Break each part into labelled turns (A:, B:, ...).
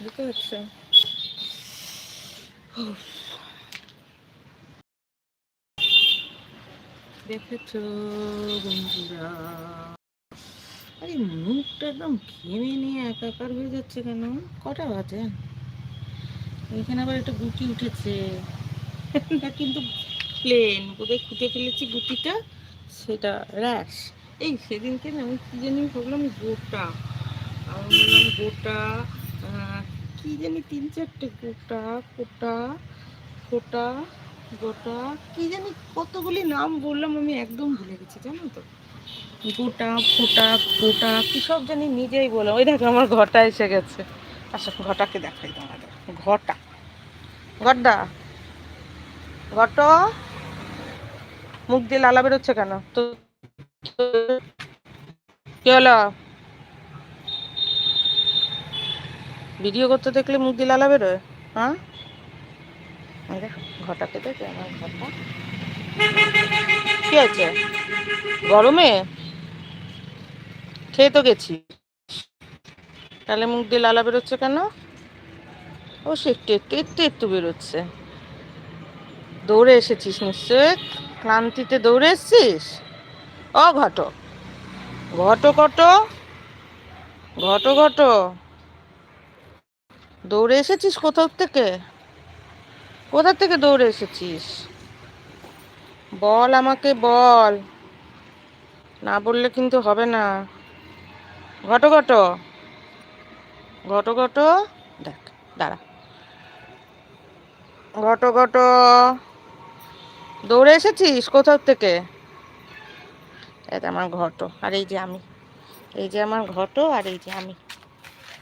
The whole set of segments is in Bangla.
A: বুঝতে পারছ দেখেছ বন্ধুরা আরে মুখটা একদম ঘেমে নিয়ে একাকার হয়ে যাচ্ছে কেন কটা বাজে এখানে আবার একটা গুটি উঠেছে কিন্তু প্লেন কোথায় খুঁটে ফেলেছি গুটিটা সেটা র্যাশ এই সেদিনকে না আমি কি জানি ভাবলাম গোটা আমি বললাম গোটা কি জানি তিন চারটে গোটা কোটা ফোটা গোটা, কি জানি কতগুলি নাম বললাম আমি একদম ভুলে গেছি, জানো তো? গোটা, ফোটা, গোটা, কি সব জানি নিজেই বললাম। ওই দেখো আমার ঘটা এসে গেছে। আচ্ছা ঘটাকে দেখাই তোমাদের। ঘটা। ঘটা। ঘট। মুখ দিয়ে লালা বেরোচ্ছে কেন? তো- কি হলো? ভিডিও করতে দেখলে মুখ দিয়ে লালা বেরোয়? হ্যাঁ? এই দেখো ঘটা কি আছে? গরমে? খেয়ে তো গেছি। তাহলে মুখ দিয়ে লালা বেরোচ্ছে কেন? ও, সে একটু একটু একটু একটু বেরোচ্ছে। দৌড়ে এসেছিস নিশ্চয় ক্লান্তিতে দৌড়ে এসেছিস? ও ঘট ঘট ঘট ঘট ঘট দৌড়ে এসেছিস কোথাও থেকে? কোথা থেকে দৌড়ে এসেছিস? বল আমাকে, বল। না বললে কিন্তু হবে না। ঘটো ঘটো। ঘটো ঘটো। দেখ, দাঁড়া। ঘটো ঘটো। দৌড়ে এসেছিস কোথাও থেকে? এটা আমার ঘটো, আর এই যে আমি। এই যে আমার ঘটো, আর এই যে আমি।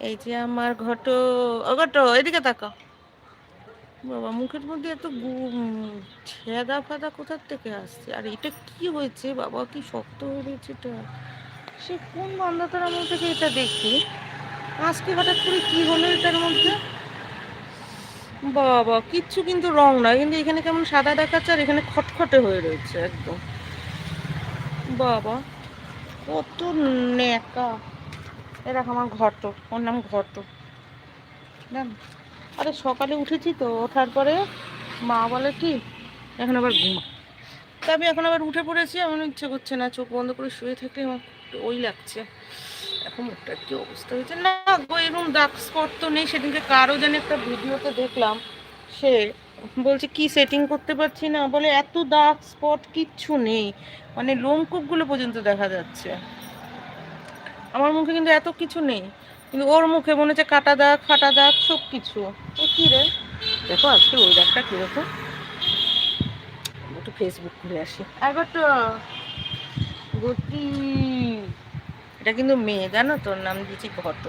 A: এই যে আমার ঘটো ঘটো, এদিকে তাকাও। বাবা, মুখের মধ্যে এত ছেদা ফাদা কোথার থেকে আসছে? আর এটা কি হয়েছে? বাবা, কি শক্ত হয়ে রয়েছে এটা। সে কোন বান্ধাতার মধ্যে থেকে এটা দেখি? আজকে হঠাৎ করে কি হলো এটার মধ্যে? বাবা, কিচ্ছু কিন্তু রং না, কিন্তু এখানে কেমন সাদা দেখাচ্ছে আর এখানে খটখটে হয়ে রয়েছে, একদম। বাবা, কত ন্যাকা। এরকম আমার ঘট ওর নাম ঘট জান আরে সকালে উঠেছি তো, ওঠার পরে মা বলে কি, এখন আবার ঘুমা। তা আমি এখন আবার উঠে পড়েছি, আমার ইচ্ছে করছে না, চোখ বন্ধ করে শুয়ে থাকলে আমার ওই লাগছে। এখন মুখটার কি অবস্থা হয়েছে? না গো, এরকম ডার্ক স্পট তো নেই, সেদিনকে কারও জানি একটা ভিডিওতে দেখলাম, সে বলছে, কি সেটিং করতে পারছি না? বলে, এত ডার্ক স্পট কিচ্ছু নেই। মানে লোমকূপগুলো পর্যন্ত দেখা যাচ্ছে। আমার মুখে কিন্তু এত কিছু নেই। কিন্তু ওর মুখে মনে হচ্ছে কাটা দাগ ফাটা দাগ সব কিছু ও কি রে? দেখো আজকে ওই দাগটা কীরকম একটু ফেসবুক খুলে আসি। একবার তো গতি এটা কিন্তু মেয়ে জানো তোর নাম দিয়েছি ঘট